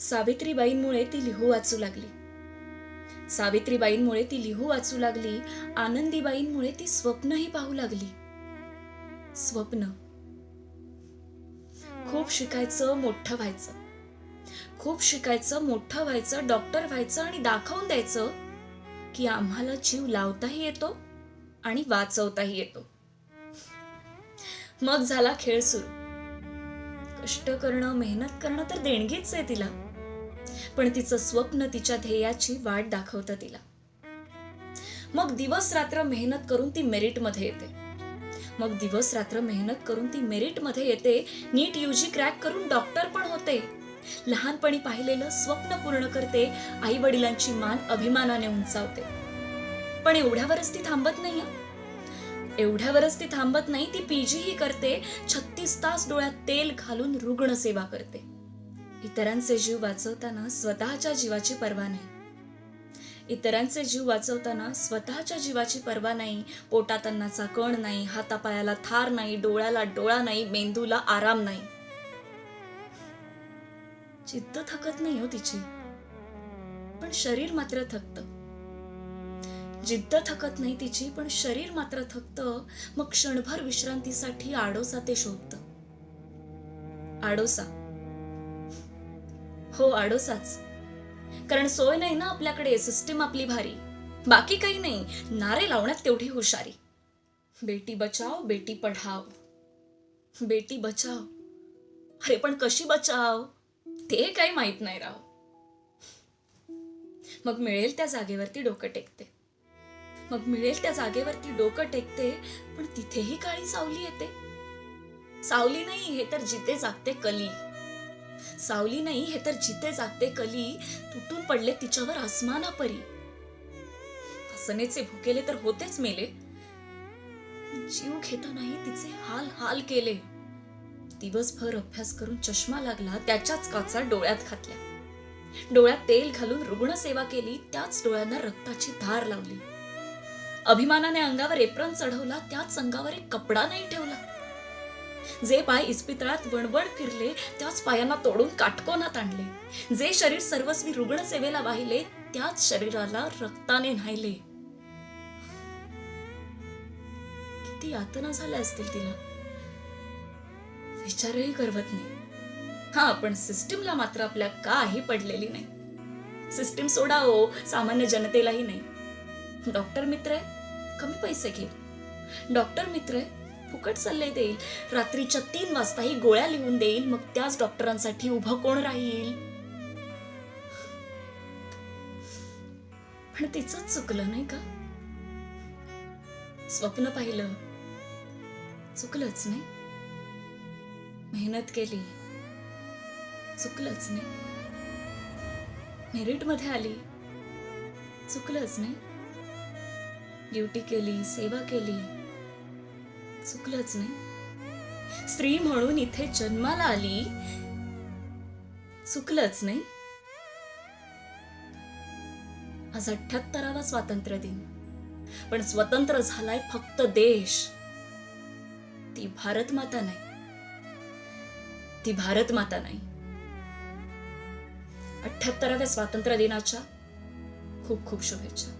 सावित्रीबाईंमुळे ती लिहू वाचू लागली. सावित्रीबाईंमुळे ती लिहू वाचू लागली आनंदीबाईंमुळे ती स्वप्नही पाहू लागली. स्वप्न. खूप शिकायचं मोठं व्हायचं. खूप शिकायचं मोठं व्हायचं डॉक्टर व्हायचं आणि दाखवून द्यायचं की आम्हाला जीव लावताही येतो आणि वाचवताही येतो. मग झाला खेळ सुरू. कष्ट करणं मेहनत करणं तर देणगीच आहे तिला. पण तिचं स्वप्न तिच्या ध्येयाची वाट दाखवतं तिला. मग दिवस रात्र मेहनत करून ती मेरिटमध्ये येते. मग दिवस रात्र मेहनत करून ती मेरिटमध्ये येते. नीट युजी क्रॅक करून डॉक्टर पण होते. लहानपणी पाहिलेलं स्वप्न पूर्ण करते. आई वडिलांची मान अभिमानाने उंचावते. पण एवढ्यावरच ती थांबत नाही एवढ्यावरच ती थांबत नाही ती पीजीही करते छत्तीस तास डोळ्यात तेल घालून रुग्ण सेवा करते. इतरांचे जीव वाचवताना स्वतःच्या जीवाची पर्वा नाही. इतरांचे जीव वाचवताना स्वतःच्या जीवाची पर्वा नाही पोटात अन्नाचा कण नाही हातापायाला थार नाही डोळ्याला डोळा नाही मेंदूला आराम नाही. चित्त थकत नाही हो तिची. पण शरीर मात्र थकतं. जिद्द थकत नाही तिची पण शरीर मात्र थकतं. मग क्षणभर विश्रांतीसाठी आडोसा ते शोधतं आडोसा. हो आडोसाच. कारण सोय नाही ना आपल्याकडे सिस्टीम आपली भारी. बाकी काही नाही. नारे लावण्यात तेवढी हुशारी. बेटी बचाव बेटी पढाव. बेटी बचाव. अरे पण कशी बचाव? ते काही माहीत नाही राव. मग मिळेल त्या जागेवरती डोकं टेकते. मग मिळेल त्या जागेवरती डोकं टेकते पण तिथेही काळी सावली येते. सावली नाही हे तर जिथे जागते कली. सावली नाही हे तर जिथे जागते कली तुटून पडले तिच्यावर आसमाना परी हसनेचे भुकेले तर होतेच मेले. जीव घेतानाही तिचे हाल हाल केले. दिवसभर अभ्यास करून चष्मा लागला त्याच्याच काचा डोळ्यात घातल्या. डोळ्यात तेल घालून रुग्णसेवा केली त्याच डोळ्यांना रक्ताची धार लावली. अभिमानाने अंगावर एप्रन चढवला त्याच अंगावर एक कपडा नाही ठेवला. जे पाय इस्पितळात वणवण फिरले त्याच पायांना तोडून काटकोनात आणले. जे शरीर सर्वस्वी रुग्णसेवेला वाहिले त्याच शरीराला रक्ताने न्हायले. किती यातना झाल्या असतील तिला. विचारही करवत नाही. हा पण सिस्टीमला मात्र आपल्या काही पडलेली नाही. सिस्टीम सोडा हो सामान्य जनतेलाही नाही. डॉक्टर मित्र आहे कमी पैसे घे. डॉक्टर मित्र फुकट सल्ले देईल. रात्रीच्या तीन वाजताही गोळ्या लिहून देईल. मग त्याच डॉक्टरांसाठी उभं कोण राहील? पण तिचंच चुकलं नाही का? स्वप्न पाहिलं. चुकलंच नाही. मेहनत केली. चुकलंच नाही. मेरिटमध्ये आली. चुकलंच नाही. ड्युटी केली सेवा केली. चुकलंच नाही. स्त्री म्हणून इथे जन्माला आली चुकलंच नाही. आज अठ्याहत्तरावा स्वातंत्र्य दिन. पण स्वतंत्र झालाय फक्त देश. ती भारत माता नाही. ती भारत माता नाही. अठ्याहत्तराव्या स्वातंत्र्य दिनाच्या खूप खूप शुभेच्छा.